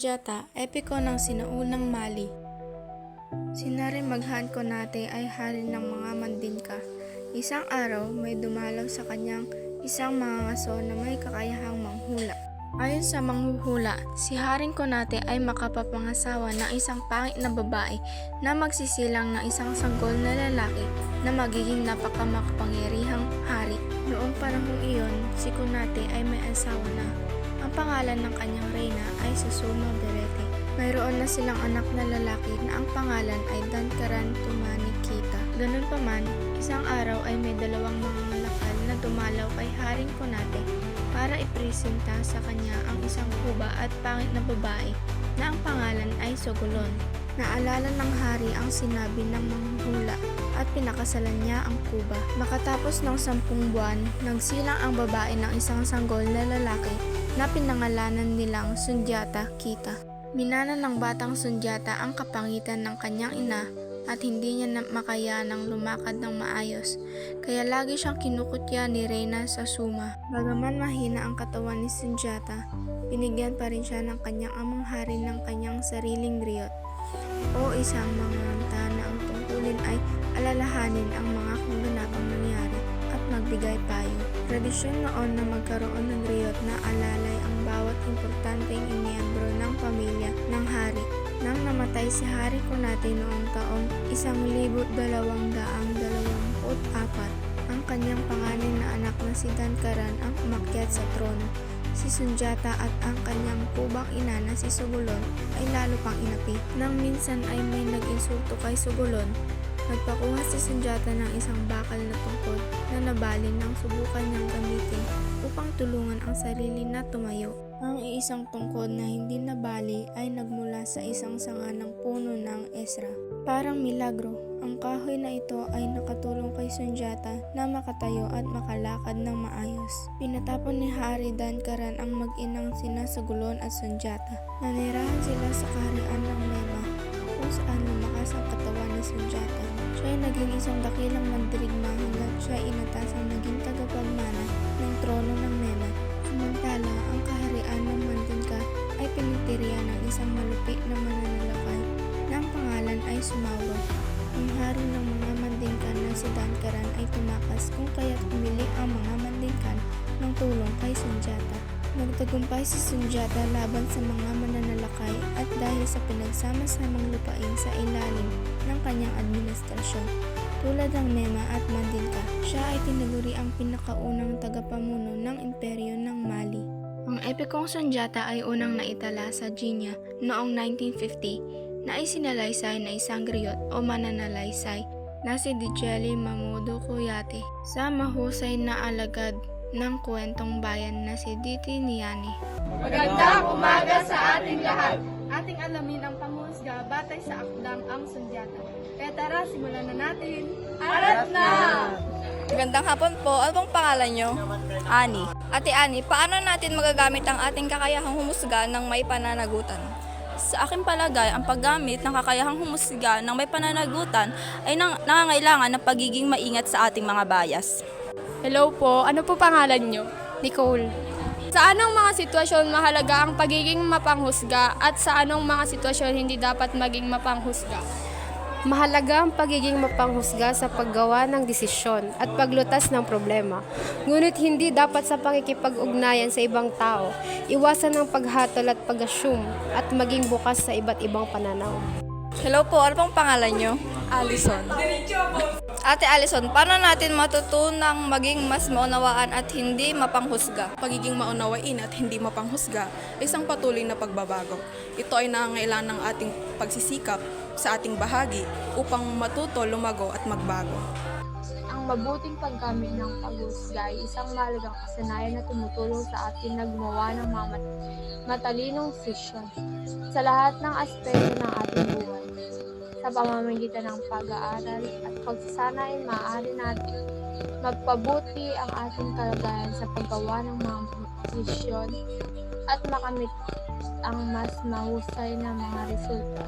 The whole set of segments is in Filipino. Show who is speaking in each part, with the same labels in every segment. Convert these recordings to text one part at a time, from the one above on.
Speaker 1: Sundiata, epiko ng sinaunang Mali. Sinari maghan ko nate ay hari ng mga mandinka. Isang araw, may dumalaw sa kanyang isang mangangaso na may kakayahang manghula. Ayon sa manghuhula, si Haring Konate ay makapapangasawa ng isang pangit na babae na magsisilang ng isang sanggol na lalaki na magiging napakamakapangyarihang hari. Noong panahong iyon, si Konate ay may asawa na. Ang pangalan ng kanyang reyna ay Susuma Berete. Mayroon na silang anak na lalaki na ang pangalan ay Dankaran Tumani Kita. Ganun pa man, isang araw ay may dalawang mga malakal na dumalaw kay Haring Konate para ipresenta sa kanya ang isang kuba at pangit na babae na ang pangalan ay Sogolon. Naalala ng hari ang sinabi ng manghuhula at pinakasalan niya ang kuba. Makatapos ng sampung buwan, nagsilang ang babae ng isang sanggol na lalaki na pinangalanan nilang Sundiata Kita. Minana ng batang Sundiata ang kapangitan ng kanyang ina at hindi niya na makayanang lumakad ng maayos, kaya lagi siyang kinukutya ni Reyna sa suma. Bagaman mahina ang katawan ni Sundiata, binigyan pa rin siya ng kanyang amang hari ng kanyang sariling griyot o isang mga na ang tungkulin ay alalahanin ang mga kaganapang nangyari at magbigay payo. Tradisyon noon na magkaroon ng griyot na alalay ang bawat importanteng miyembro ng pamilya ng hari. Nang namatay si Hari Konate noong taong isang libut dalawang daang dalawamput apat, ang kanyang panganay na anak na si Dankaran ang umakyat sa trono. Si Sunjata at ang kanyang kubang ina na si Sugulon ay lalo pang inapi. Nang minsan ay may nag-insulto kay Sugulon, nagpakuha si Sunjata ng isang bakal na tungkod na nabalin nang subukan niyang gamitin upang tulungan ang sarili na tumayo. Ang iisang tungkod na hindi nabali ay nagmula sa isang sanga ng puno ng Esra. Parang milagro, ang kahoy na ito ay nakatulong kay Sunjata na makatayo at makalakad ng maayos. Pinatapon ni Hari Dankaran ang mag-inang sina Sagulon at Sunjata. Nanirahan sila sa kaharian ng Mema kung saan lumakas ang katawan ni Sunjata. Siya ay naging isang dakilang mandirigma hanggang siya ay inatasang naging tagapagmana ng trono ng Mema. Samantala, ang kaharian ng Mandinka ay pinitirian ng isang malupit na mananalakay ay tumakas kung kaya't pumili ang mga Mandinkan ng tulong kay Sunjata. Nagtagumpay si Sunjata laban sa mga mananalakay at dahil sa pinagsama-samang lupain sa ilalim ng kanyang administrasyon. Tulad ng Mema at Mandinka, siya ay tinaguri ang pinakaunang tagapamuno ng imperyo ng Mali. Ang epikong Sunjata ay unang naitala sa Jinya noong 1950 na isinalaysay na isang griyot o mananalaysay na si Dijeli Mamudu Kuyate sa mahusay na alagad ng kwentong bayan na si Diti Niani.
Speaker 2: Magandang umaga sa ating lahat.
Speaker 1: Ating alamin ang panghusga batay sa akdang ang Sunjata. Kaya tara, simulan na natin.
Speaker 2: Arat na!
Speaker 3: Magandang hapon po. Ano pong pangalan nyo? Ani. Ate Ani, paano natin magagamit ang ating kakayahang humusga ng may pananagutan? Sa aking palagay, ang paggamit ng kakayahang humusga ng may pananagutan ay nang, nangangailangan ng pagiging maingat sa ating mga bias.
Speaker 2: Hello po, ano po pangalan nyo? Nicole. Sa anong mga sitwasyon mahalaga ang pagiging mapanghusga at sa anong mga sitwasyon hindi dapat maging mapanghusga?
Speaker 4: Mahalaga ang pagiging mapanghusga sa paggawa ng desisyon at paglutas ng problema. Ngunit hindi dapat sa pakikipag-ugnayan sa ibang tao. Iwasan ang paghatol at pag-assume at maging bukas sa iba't ibang pananaw.
Speaker 3: Hello po, ano pong pangalan nyo? Alison. Ate Alison, paano natin matutunang maging mas maunawaan at hindi mapanghusga?
Speaker 5: pagiging maunawain at hindi mapanghusga ay isang patuloy na pagbabago. Ito ay nangangailangan ng ating pagsisikap sa ating bahagi upang matuto, lumago at magbago.
Speaker 6: Ang mabuting paggamit ng paghusga ay isang mahalagang kasanayan na tumutulong sa atin na gumawa ng mga mat- matalinong desisyon sa lahat ng aspeto ng ating buhay. Sa pamamagitan ng pag-aaral at pagsasanay, maaari natin magpabuti ang ating kalagayan sa paggawa ng mga desisyon at makamit ang mas mahusay na mga resulta.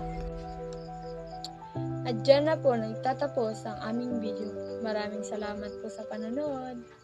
Speaker 6: At dyan na po nagtatapos ang aming video. Maraming salamat po sa panonood.